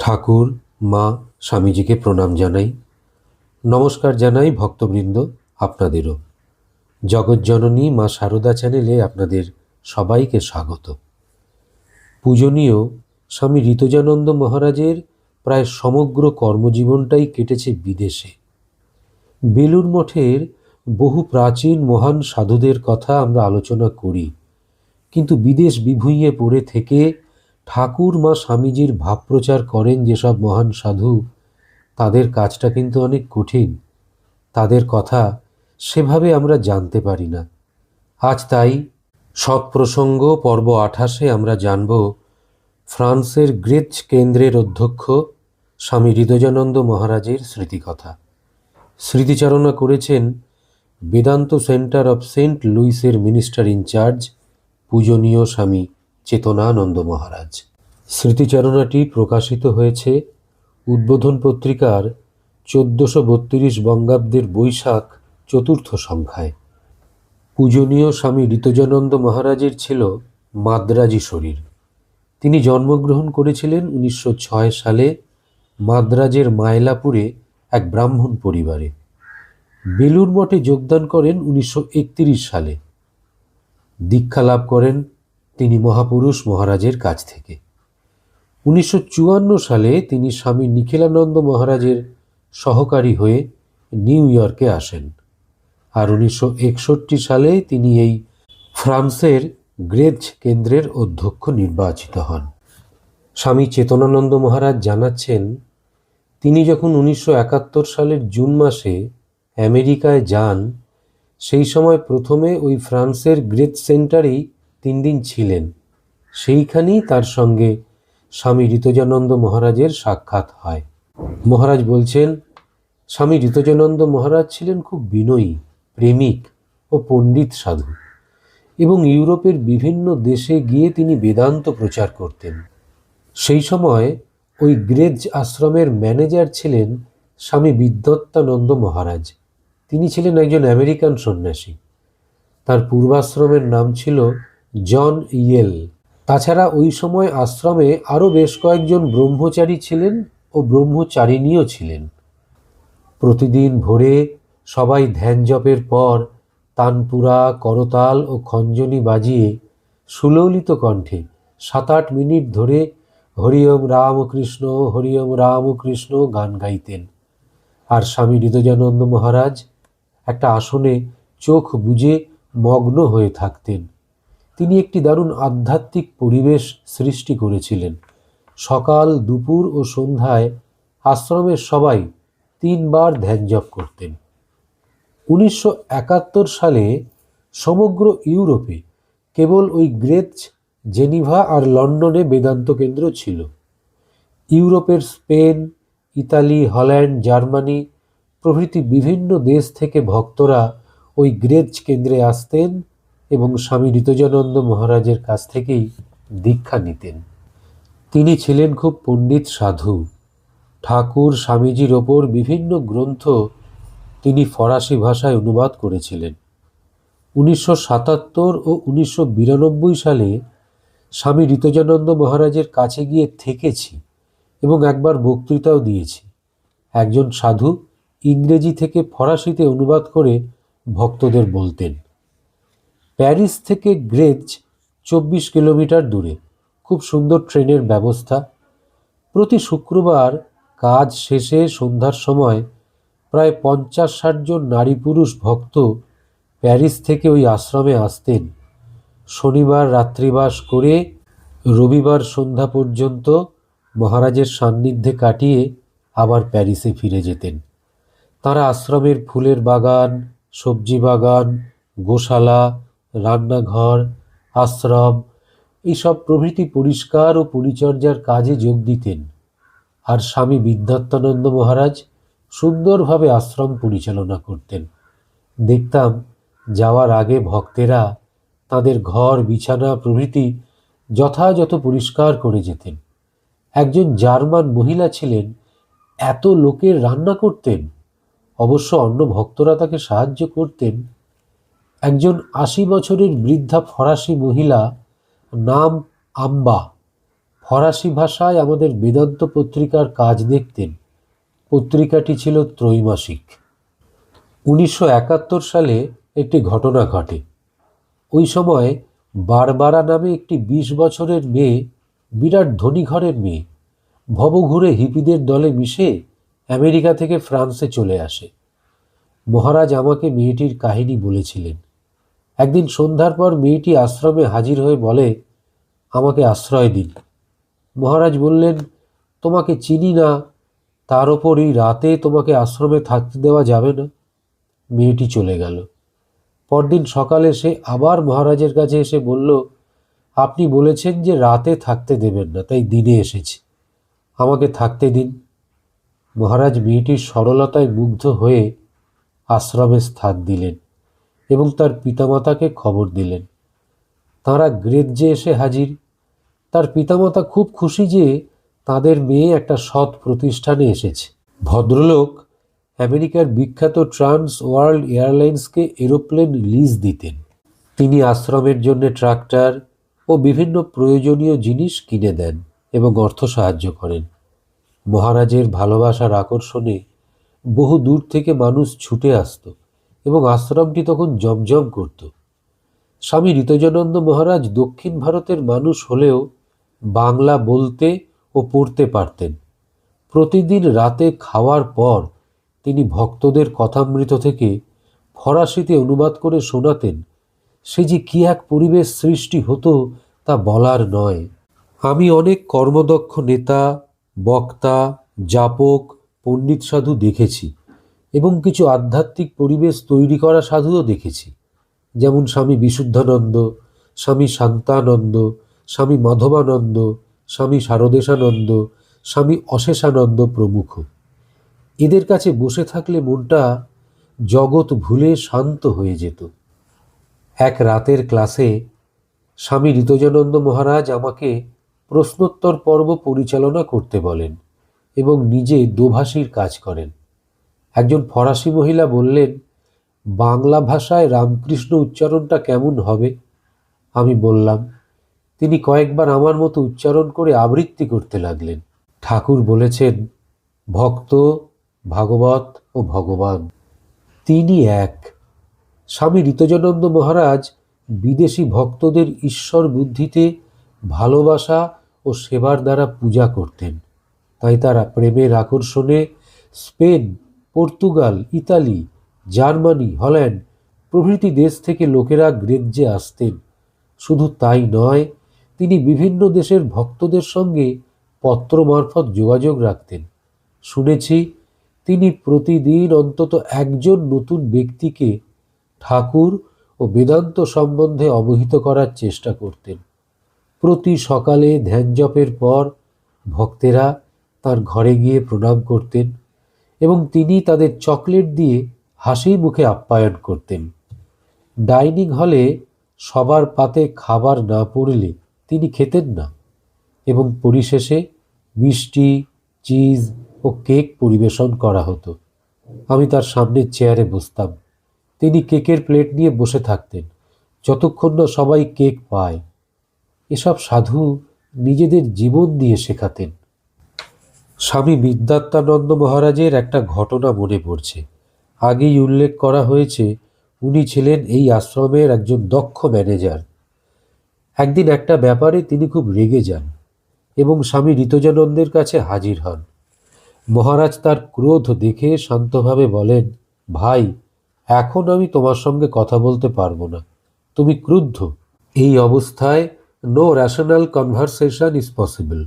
ঠাকুর, মা, স্বামীজিকে প্রণাম জানাই। নমস্কার জানাই ভক্তবৃন্দ আপনাদেরও। জগৎজননী মা সারদা চ্যানেলে আপনাদের সবাইকে স্বাগত। পূজনীয় স্বামী ঋতজানন্দ মহারাজের প্রায় সমগ্র কর্মজীবনটাই কেটেছে বিদেশে। বেলুর মঠের বহু প্রাচীন মহান সাধুদের কথা আমরা আলোচনা করি, কিন্তু বিদেশ বিভুঁইয়ে পড়ে থেকে ঠাকুর মা স্বামীজির ভাব প্রচার করেন যেসব মহান সাধু, তাদের কাজটা কিন্তু অনেক কঠিন। তাদের কথা সেভাবে আমরা জানতে পারি না। আজ তাই সৎপ্রসঙ্গ পর্ব আঠাশে আমরা জানব ফ্রান্সের গ্রেচ কেন্দ্রের অধ্যক্ষ স্বামী হৃদয়ানন্দ মহারাজের স্মৃতিকথা। স্মৃতিচারণা করেছেন বেদান্ত সেন্টার অফ সেন্ট লুইসের মিনিস্টার ইনচার্জ পূজনীয় স্বামী। চেতনানন্দ মহারাজ। স্মৃতিচারণাটি প্রকাশিত হয়েছে উদ্বোধন পত্রিকার চোদ্দোশো বত্রিশ বঙ্গাব্দের বৈশাখ চতুর্থ সংখ্যায়। পূজনীয় স্বামী ঋতজানন্দ মহারাজের ছিল মাদ্রাজি শরীর। তিনি জন্মগ্রহণ করেছিলেন উনিশশো ছয় সালে মাদ্রাজের মায়লাপুরে এক ব্রাহ্মণ পরিবারে। বেলুর মঠে যোগদান করেন উনিশশো একত্রিশ সালে। দীক্ষা লাভ করেন তিনি মহাপুরুষ মহারাজের কাছ থেকে। উনিশশো চুয়ান্ন সালে তিনি স্বামী নিখিলানন্দ মহারাজের সহকারী হয়ে নিউ ইয়র্কে আসেন আর উনিশশো একষট্টি সালে তিনি এই ফ্রান্সের গ্রেজ কেন্দ্রের অধ্যক্ষ নির্বাচিত হন। স্বামী চেতনানন্দ মহারাজ জানাচ্ছেন, তিনি যখন উনিশশো একাত্তর সালের জুন মাসে আমেরিকায় যান, সেই সময় প্রথমে ওই ফ্রান্সের গ্রেট সেন্টারেই তিন দিন ছিলেন। সেইখানেই তার সঙ্গে স্বামী ঋতজানন্দ মহারাজের সাক্ষাৎ হয়। মহারাজ বলছেন, স্বামী ঋতজানন্দ মহারাজ ছিলেন খুব বিনয়ী, প্রেমিক ও পণ্ডিত সাধু এবং ইউরোপের বিভিন্ন দেশে গিয়ে তিনি বেদান্ত প্রচার করতেন। সেই সময় ওই গ্রেজ আশ্রমের ম্যানেজার ছিলেন স্বামী বিদ্যত্তানন্দ মহারাজ। তিনি ছিলেন একজন আমেরিকান সন্ন্যাসী। তার পূর্বাশ্রমের নাম ছিল জন ইয়েল। তাছাড়া ওই সময় আশ্রমে আরও বেশ কয়েকজন ব্রহ্মচারী ছিলেন ও ব্রহ্মচারিণীও ছিলেন। প্রতিদিন ভোরে সবাই ধ্যান জপের পর তানপুরা, করতাল ও খঞ্জনি বাজিয়ে সুললিত কণ্ঠে সাত আট মিনিট ধরে হরিওম রামকৃষ্ণ হরিওম রামকৃষ্ণ গান গাইতেন। আর স্বামী হৃদয়ানন্দ মহারাজ একটা আসনে চোখ বুজে মগ্ন হয়ে থাকতেন। তিনি একটি দারুণ আধ্যাত্মিক পরিবেশ সৃষ্টি করেছিলেন। সকাল, দুপুর ও সন্ধ্যায় আশ্রমের সবাই তিনবার ধ্যান জপ করতেন। উনিশশো একাত্তর সালে সমগ্র ইউরোপে কেবল ওই গ্রেচ, জেনিভা আর লন্ডনে বেদান্ত কেন্দ্র ছিল। ইউরোপের স্পেন, ইতালি, হল্যান্ড, জার্মানি প্রভৃতি বিভিন্ন দেশ থেকে ভক্তরা ওই গ্রেজ কেন্দ্রে আসতেন এবং স্বামী ঋতজানন্দ মহারাজের কাছ থেকেই দীক্ষা নিতেন। তিনি ছিলেন খুব পণ্ডিত সাধু। ঠাকুর স্বামীজির ওপর বিভিন্ন গ্রন্থ তিনি ফরাসি ভাষায় অনুবাদ করেছিলেন। উনিশশো সাতাত্তর ও উনিশশো বিরানব্বই সালে স্বামী ঋতজানন্দ মহারাজের কাছে গিয়ে থেকেছি এবং একবার বক্তৃতাও দিয়েছি। একজন সাধু ইংরেজি থেকে ফরাসিতে অনুবাদ করে ভক্তদের বলতেন। প্যারিস থেকে গ্রেজ চব্বিশ কিলোমিটার দূরে। খুব সুন্দর ট্রেনের ব্যবস্থা। প্রতি শুক্রবার কাজ শেষে সন্ধ্যার সময় প্রায় পঞ্চাশ ষাট জন নারী পুরুষ ভক্ত প্যারিস থেকে ওই আশ্রমে আসতেন। শনিবার রাত্রিবাস করে রবিবার সন্ধ্যা পর্যন্ত মহারাজের সান্নিধ্যে কাটিয়ে আবার প্যারিসে ফিরে যেতেন। তারা আশ্রমের ফুলের বাগান, সবজি বাগান, গোশালা রান্নাঘর, আশ্রম এইসব প্রভৃতি পরিষ্কার ও পরিচর্যার কাজে যোগ দিতেন। আর স্বামী বিদ্যাত্তানন্দ মহারাজ সুন্দরভাবে আশ্রম পরিচালনা করতেন। দেখতাম, যাওয়ার আগে ভক্তেরা তাদের ঘর, বিছানা প্রভৃতি যথাযথ পরিষ্কার করে যেতেন। একজন জার্মান মহিলা ছিলেন, এত লোকের রান্না করতেন। অবশ্য অন্য ভক্তরা তাকে সাহায্য করতেন একজন আশি বছরের বৃদ্ধা ফরাসি মহিলা নাম আম্বা। ফরাসি ভাষায় আমাদের বেদান্ত পত্রিকার কাজ দেখতেন। পত্রিকাটি ছিল ত্রৈমাসিক। উনিশশো একাত্তর সালে একটি ঘটনা ঘটে। ওই সময় বারবারা নামে একটি বিশ বছরের মেয়ে, বিরাট ধনী ঘরের মেয়ে, ভবঘুরে হিপিদের দলে মিশে আমেরিকা থেকে ফ্রান্সে চলে আসে। মহারাজ আমাকে মেয়েটির কাহিনী বলেছিলেন। একদিন সন্ধ্যার পর মেয়েটি আশ্রমে হাজির হয়ে বলে, আমাকে আশ্রয় দিন। মহারাজ বললেন, তোমাকে চিনি না, তার ওপর এই রাতে তোমাকে আশ্রমে থাকতে দেওয়া যাবে না। মেয়েটি চলে গেল। পরদিন সকালে সে আবার মহারাজের কাছে এসে বলল, আপনি বলেছেন যে রাতে থাকতে দেবেন না, তাই দিনে এসেছি। আমাকে থাকতে দিন। মহারাজ মেয়েটির সরলতায় মুগ্ধ হয়ে আশ্রমে স্থান দিলেন। এবং তার পিতামাতাকে খবর দিলেন। তাঁরা গ্রেজ্জে এসে হাজির। তার পিতামাতা খুব খুশি যে তাদের মেয়ে একটা সৎ প্রতিষ্ঠানে এসেছে। ভদ্রলোক আমেরিকার বিখ্যাত ট্রান্স ওয়ার্ল্ড এয়ারলাইন্সকে এরোপ্লেন লিজ দিতেন। তিনি আশ্রমের জন্য ট্রাক্টর ও বিভিন্ন প্রয়োজনীয় জিনিস কিনে দেন এবং অর্থ সাহায্য করেন। মহারাজের ভালোবাসার আকর্ষণে বহু দূর থেকে মানুষ ছুটে আসত। এবং আশ্রমটি তখন জমজম করত। স্বামী ঋতজানন্দ মহারাজ দক্ষিণ ভারতের মানুষ হলেও বাংলা বলতে ও পড়তে পারতেন। প্রতিদিন রাতে খাওয়ার পর তিনি ভক্তদের কথামৃত থেকে ফরাসিতে অনুবাদ করে শোনাতেন, সে যে কী এক পরিবেশ সৃষ্টি হতো তা বলার নয়। আমি অনেক কর্মদক্ষ নেতা, বক্তা, যাপক, পণ্ডিত সাধু দেখেছি। এবং কিছু আধ্যাত্মিক পরিবেশ তৈরি করা সাধুও দেখেছি। যেমন স্বামী বিশুদ্ধানন্দ, স্বামী শান্তানন্দ, স্বামী মাধবানন্দ, স্বামী শারদেশানন্দ, স্বামী অশেষানন্দ প্রমুখ। এদের কাছে বসে থাকলে মনটা জগৎ ভুলে শান্ত হয়ে যেত। এক রাতের ক্লাসে স্বামী ঋতজানন্দ মহারাজ আমাকে প্রশ্নোত্তর পর্ব পরিচালনা করতে বলেন এবং নিজে দোভাষীর কাজ করেন। একজন ফরাসি মহিলা বললেন, বাংলা ভাষায় রামকৃষ্ণ উচ্চারণটা কেমন হবে? আমি বললাম, তিনি কয়েকবার আমার মতো উচ্চারণ করে আবৃত্তি করতে লাগলেন। ঠাকুর বলেছেন, ভক্ত, ভাগবত ও ভগবান, তিনি এক। স্বামী ঋতজানন্দ মহারাজ বিদেশি ভক্তদের ঈশ্বর বুদ্ধিতে ভালোবাসা ও সেবার দ্বারা পূজা করতেন। তাই তারা প্রেমের আকর্ষণে Spain Portugal, Italy, Germany, Holland প্রভৃতি দেশ থেকে লোকেরা গ্রেজ্জে আসতেন। শুধু তাই নয়, তিনি বিভিন্ন দেশের ভক্তদের সঙ্গে পত্র মারফত যোগাযোগ রাখতেন। শুনেছি, তিনি প্রতিদিন অন্তত একজন নতুন ব্যক্তিকে ঠাকুর ও বেদান্ত সম্বন্ধে অবহিত করার চেষ্টা করতেন। প্রতি সকালে ধ্যান জপের পর ভক্তেরা তার ঘরে গিয়ে প্রণাম করতেন। এবং তিনি তাদের চকলেট দিয়ে হাসি মুখে আপ্যায়ন করতেন। ডাইনিং হলে সবার পাতে খাবার না পড়লে তিনি খেতেন না এবং পরিশেষে মিষ্টি, চিজ ও কেক পরিবেশন করা হতো। আমি তার সামনের চেয়ারে বসতাম। তিনি কেকের প্লেট নিয়ে বসে থাকতেন। যতক্ষণ না সবাই কেক পায়। এসব সাধু নিজেদের জীবন দিয়ে শেখাতেন। স্বামী বিদ্যাত্মানন্দ মহারাজের একটা ঘটনা মনে পড়ছে। আগেই উল্লেখ করা হয়েছে, উনি ছিলেন এই আশ্রমের একজন দক্ষ ম্যানেজার। একদিন একটা ব্যাপারে তিনি খুব রেগে যান এবং স্বামী ঋতজানন্দের কাছে হাজির হন। মহারাজ তার ক্রোধ দেখে শান্তভাবে বলেন, ভাই, এখন আমি তোমার সঙ্গে কথা বলতে পারব না। তুমি ক্রুদ্ধ। এই অবস্থায় no rational conversation is possible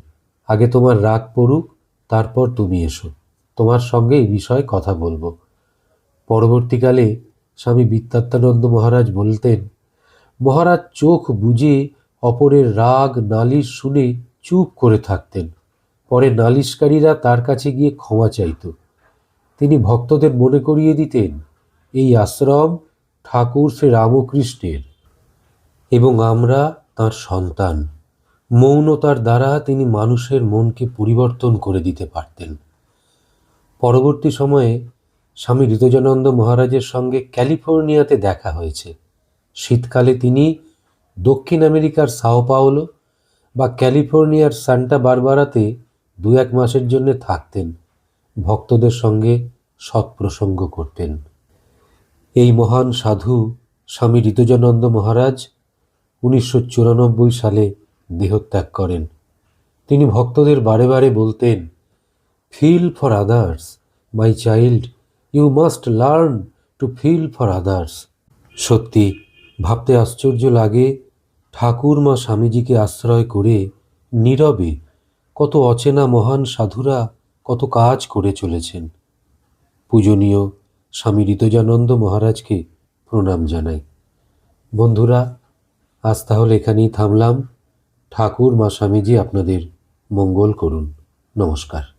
আগে তোমার রাগ পড়ুক তারপর তুমি এসো। তোমার সঙ্গে এই বিষয়ে কথা বলব। পরবর্তীকালে স্বামী বিদ্যাত্মানন্দ মহারাজ বলতেন, মহারাজ চোখ বুঝে অপরের রাগ, নালিশ শুনে চুপ করে থাকতেন। পরে নালিশকারীরা তার কাছে গিয়ে ক্ষমা চাইত। তিনি ভক্তদের মনে করিয়ে দিতেন, এই আশ্রম ঠাকুর শ্রী রামকৃষ্ণের এবং আমরা তার সন্তান। মৌনতার দ্বারা তিনি মানুষের মনকে পরিবর্তন করে দিতে পারতেন। পরবর্তী সময়ে স্বামী ঋতজানন্দ মহারাজের সঙ্গে ক্যালিফোর্নিয়াতে দেখা হয়েছে। শীতকালে তিনি দক্ষিণ আমেরিকার সাও পাওলো বা ক্যালিফোর্নিয়ার সান্টা বারবারাতে দু এক মাসের জন্য থাকতেন। ভক্তদের সঙ্গে সৎপ্রসঙ্গ করতেন। এই মহান সাধু স্বামী ঋতুজানন্দ মহারাজ উনিশশো চুরানব্বই সালে দেহত্যাগ করেন। তিনি ভক্তদের বারে বারে বলতেন feel for others my child you must learn to feel for others সত্যি, ভাবতে আশ্চর্য লাগে ঠাকুর মা স্বামীজিকে আশ্রয় করে নীরবে কত অচেনা মহান সাধুরা কত কাজ করে চলেছেন। পূজনীয় স্বামী ঋতজানন্দ মহারাজকে প্রণাম জানাই। বন্ধুরা, আজ তাহলে এখানেই থামলাম। ঠাকুর মা স্বামীজি আপনাদের মঙ্গল করুন। নমস্কার।